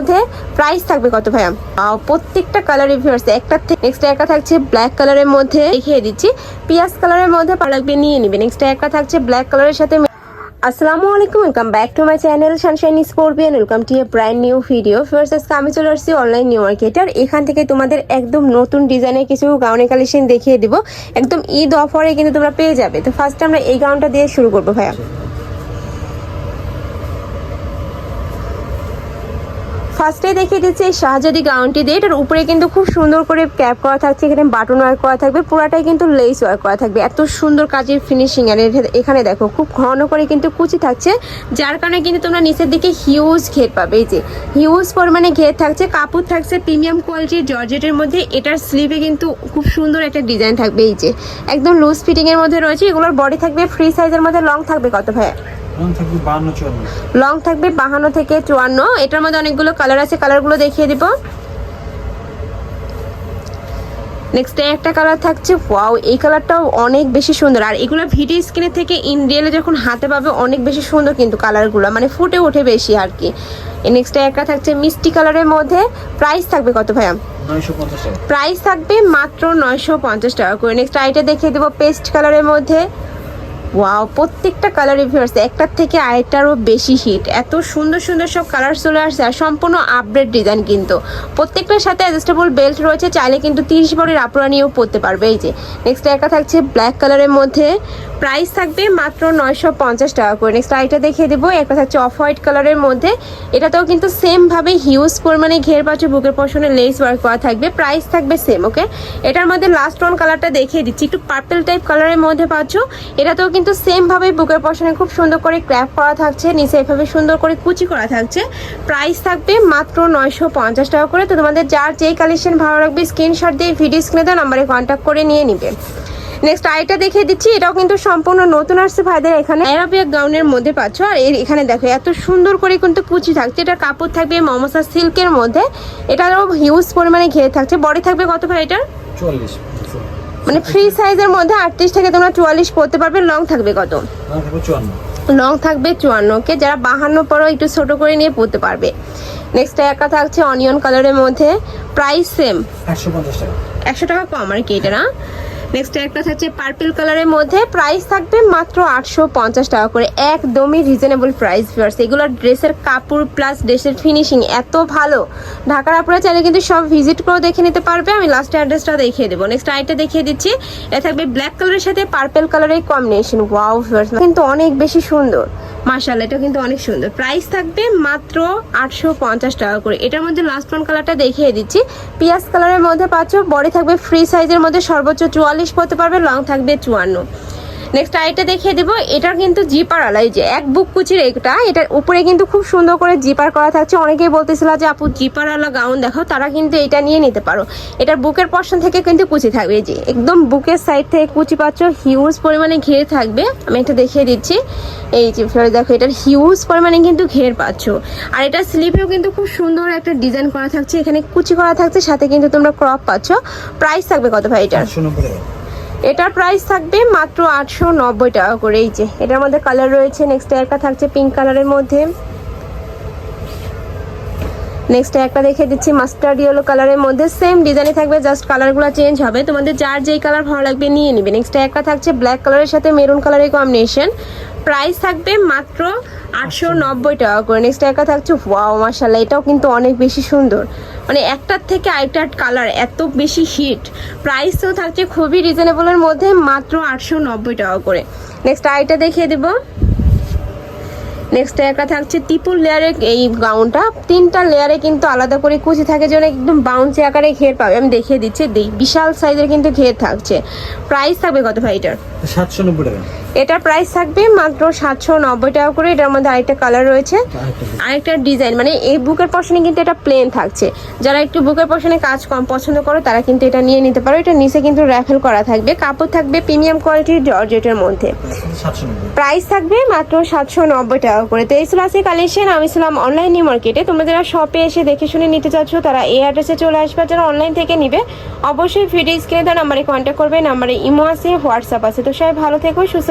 মধ্যে প্রাইস থাকবে কত ভাইয়া? প্রত্যেকটা কালার রিভিউয়ার্স একটা নেক্সট একটা থাকছে ব্ল্যাক কালারের মধ্যে দেখিয়ে দিচ্ছি। পিয়াজ কালারের মধ্যে লাগবে নিয়ে নিবে। নেক্সট একটা থাকছে ব্ল্যাক কালারের সাথে আসসালামু আলাইকুম welcome back to my channel Sunshine Scorpion welcome to a brand new video first আজকে আমি চলে আসছি অনলাইন নিউ মার্কেটার এখান থেকে তোমাদের একদম নতুন ডিজাইনের কিছু গাউনের কালেকশন দেখিয়ে দিব। একদম ঈদ অফারে কিন্তু তোমরা পেয়ে যাবে। তো ফার্স্ট আমরা এই গাউনটা দিয়ে শুরু করব ভাইয়া। ফার্স্টে দেখিয়ে দিচ্ছি এই শাহজাদি গাউনটি দিয়ে। এটার উপরে কিন্তু খুব সুন্দর করে ক্যাপ করা থাকছে, এখানে বাটন ওয়ার্ক করা থাকবে, পুরাটাই কিন্তু লেস ওয়ার্ক করা থাকবে। এত সুন্দর কাজের ফিনিশিং আর এখানে দেখো, খুব ঘন করে কিন্তু কুচি থাকছে, যার কারণে কিন্তু তোমরা নিচের দিকে হিউজ ঘের পাবে। এই যে হিউজ পরিমাণে ঘের থাকছে, কাপড় থাকছে প্রিমিয়াম কোয়ালিটির জর্জেটের মধ্যে, এটার স্লিভে কিন্তু খুব সুন্দর একটা ডিজাইন থাকবে। এই যে, একদম লুজ ফিটিংয়ের মধ্যে রয়েছে, এগুলোর বডি থাকবে ফ্রি সাইজের মধ্যে লং থাকবে কত ভাই লং থাকবে বাহান্ন থেকে চুয়ান্ন। এটার মধ্যে অনেকগুলো কালার আছে কালারগুলো দেখিয়ে দিব। নেক্সট একটা কালার থাকছে ওয়াও এই কালারটাও অনেক বেশি সুন্দর। আর এগুলো ভিডিও স্ক্রিনের থেকে ইন রিয়েলে যখন হাতে পাবে অনেক বেশি সুন্দর কিন্তু কালারগুলো মানে ফুটে ওঠে বেশি আর কি। নেক্সট একটা থাকছে মিষ্টি কালারের মধ্যে। প্রাইস থাকবে কত ভাইয়া? প্রাইস থাকবে মাত্র নয়শো পঞ্চাশ টাকা করে। নেক্সট আইটা দেখিয়ে দেবো পেস্ট কালারের মধ্যে। ওয়াও প্রত্যেকটা কালার রিভিউয়ার্স একটার থেকে আরেকটারও বেশি হিট এত সুন্দর সুন্দর সব কালার চলে আসছে আর সম্পূর্ণ আপডেট ডিজাইন কিন্তু। প্রত্যেকটার সাথে অ্যাডজাস্টেবল বেল্ট রয়েছে, চাইলে কিন্তু তিরিশ বড়ির আপুরা নিয়েও পরতে পারবে। এই যে নেক্সট একটা থাকছে ব্ল্যাক কালারের মধ্যে। প্রাইস থাকবে মাত্র নয়শো পঞ্চাশ টাকা করে। নেক্সট আইটা দেখিয়ে দেবো। একটা থাকছে অফ হোয়াইট কালারের মধ্যে। এটাতেও কিন্তু সেমভাবে হিউজ পরিমাণে ঘের পাচ্ছে বুকের পশনে লেস ওয়ার্ক করা থাকবে। প্রাইস থাকবে সেম ওকে এটার মধ্যে লাস্ট ওয়ান কালারটা দেখিয়ে দিচ্ছি। একটু পার্পেল টাইপ কালারের মধ্যে পাচ্ছ। এটাতেও কিন্তু সেমভাবে বুকের পশনে খুব সুন্দর করে ক্র্যাপ করা থাকছে, নিচে এভাবে সুন্দর করে কুচি করা থাকছে। প্রাইস থাকবে মাত্র নয়শো পঞ্চাশ টাকা করে। তো তোমাদের যার যেই কালেকশন ভালো লাগবে স্ক্রিনশট দিয়ে ভিডিও স্ক্রিনে দেওয়া নাম্বারে কন্ট্যাক্ট করে নিয়ে নিবে। নেক্সট আইটা দেখিয়ে দিচ্ছি, এটাও কিন্তু সম্পূর্ণ নতুন আসছে ভাইদের এখানে। অ্যারাবিয়া গাউনের মধ্যে পাচ্ছ, আর এর এখানে দেখো, এত সুন্দর করে কিন্তু কুচি থাকছে। এটা কাপড় থাকবে মমসা সিল্কের মধ্যে। এটারও হিউজ পরিমাণে ঘেরে থাকছে। বডি থাকবে কত ভাই এটার? চুয়াল্লিশ মানে ফ্রি সাইজের মধ্যে আটত্রিশ থেকে তোমরা চুয়াল্লিশ পড়তে পারবে লং থাকবে কত? লং থাকবে চুয়ান্ন। লং থাকবে চুয়ান্নকে যারা বাহান্ন পরো একটু ছোট করে নিয়ে পড়তে পারবে। নেক্সট একটা থাকছে অনিয়ন কালারের মধ্যে প্রাইস সেম একশো পঞ্চাশ টাকা। একশো টাকা কম আর কি এটা না? নেক্সট একটা থাকছে পার্পল কালারের মধ্যে। প্রাইস থাকবে মাত্র আটশো পঞ্চাশ টাকা করে। একদমই রিজনেবল প্রাইস ফিয়ার্স এগুলোর ড্রেসের কাপড় প্লাস ড্রেসের ফিনিশিং এত ভালো। ঢাকার আপনারা চাইলে কিন্তু সব ভিজিট করেও দেখে নিতে পারবে। আমি লাস্ট অ্যাড্রেসটা দেখিয়ে দেবো। নেক্সট আইটা দেখিয়ে দিচ্ছি। এটা থাকবে ব্ল্যাক কালারের সাথে পার্পল কালারের কম্বিনেশন ওয়াও ফিয়ার্স কিন্তু অনেক বেশি সুন্দর। মার্শাল এটা কিন্তু অনেক সুন্দর। প্রাইস থাকবে মাত্র আটশো পঞ্চাশ টাকা করে। এটার মধ্যে লাস্ট ওয়ান কালারটা দেখিয়ে দিচ্ছি। পিঁয়াজ কালারের মধ্যে পাচ্ছ, বডি থাকবে ফ্রি সাইজের মধ্যে সর্বোচ্চ চুয়াল্লিশ পড়তে পারবে লং থাকবে চুয়ান্ন। নেক্সট আইটা দেখিয়ে দেবো। এটার কিন্তু জিপার আলাই যে এক বুক কুচির এটা। এটার উপরে কিন্তু খুব সুন্দর করে জিপার করা থাকছে। অনেকেই বলতেছিল যে, আপু জিপার আলা গাউন দেখাও তারা কিন্তু এটা নিয়ে নিতে পারো। এটার বুকের পশন থেকে কিন্তু কুচি থাকবে। যে একদম বুকের সাইড থেকে কুচি পাচ্ছ হিউজ পরিমাণে ঘের থাকবে। আমি এটা দেখিয়ে দিচ্ছি। এই যে ফেরত দেখো, এটার হিউজ পরিমাণে কিন্তু ঘের পাচ্ছ। আর এটা স্লিপেও কিন্তু খুব সুন্দর একটা ডিজাইন করা থাকছে। এখানে কুচি করা থাকছে, সাথে কিন্তু তোমরা ক্রপ পাচ্ছ। প্রাইস থাকবে কত ভাই এটার? এটার প্রাইস থাকবে মাত্র আটশো নব্বই টাকা করে। এই যে, এটার মধ্যে কালার রয়েছে নেক্সট একটা থাকছে পিঙ্ক কালারের মধ্যে। নেক্সট একটা দেখে দিচ্ছি মাস্টার্ড ইয়েলো কালারের মধ্যে। সেম ডিজাইনে থাকবে জাস্ট কালারগুলো চেঞ্জ হবে। তোমাদের যার যেই কালার ভালো লাগবে নিয়ে নিবে। নেক্সট একটা থাকছে ব্ল্যাক কালারের সাথে মেরুন কালারের কম্বিনেশন প্রাইস থাকবে মাত্র আটশো নব্বই টাকা করে। নেক্সট একটা থাকছে ওয়াও মাসাল্লাহ এটাও কিন্তু অনেক বেশি সুন্দর। মানে একটার থেকে আরেকটার কালার এত বেশি হিট প্রাইসও থাকছে খুবই রিজনেবলের মধ্যে মাত্র আটশো নব্বই টাকা করে। নেক্সট আইটা দেখিয়ে দেবো। নেক্সট একটা থাকছে ত্রিপুল লেয়ারের এই গাউনটা তিনটা লেয়ারে কিন্তু আলাদা করে কুচি থাকে, যেন একদম বাউন্সি আকারে ঘের পাবে। আমি দেখিয়ে দিচ্ছি বিশাল সাইজের কিন্তু ঘের থাকছে। প্রাইস থাকবে কত ভাই এটার? সাতশো নব্বই টাকা। এটার প্রাইস থাকবে মাত্র সাতশো নব্বই টাকা করে। এটার মধ্যে আরেকটা কালার রয়েছে। আরেকটা ডিজাইন মানে এই বুকের পশনে কিন্তু এটা প্লেন থাকছে। যারা একটু বুকের পশনে কাজ কম পছন্দ করে তারা কিন্তু এটা নিয়ে নিতে পারো। এটা নিচে কিন্তু র্যাফেল করা থাকবে। কাপড় থাকবে প্রিমিয়াম কোয়ালিটির জর্জেটের মধ্যে। প্রাইস থাকবে মাত্র সাতশো নব্বই টাকা করে। তো এই ছিল আছে কালেকশন আমি ছিলাম অনলাইন নিউ মার্কেটে তোমরা যারা শপে এসে দেখে শুনে নিতে চাচ্ছ তারা এই অ্যাড্রেসে চলে আসবে। যারা অনলাইন থেকে নিবে অবশ্যই ভিডিও স্ক্রিনে দেওয়া নাম্বারে কন্ট্যাক্ট করবে। নাম্বারে ইমো আছে হোয়াটসঅ্যাপ আছে। তো সবাই ভালো থেকো সুস্থ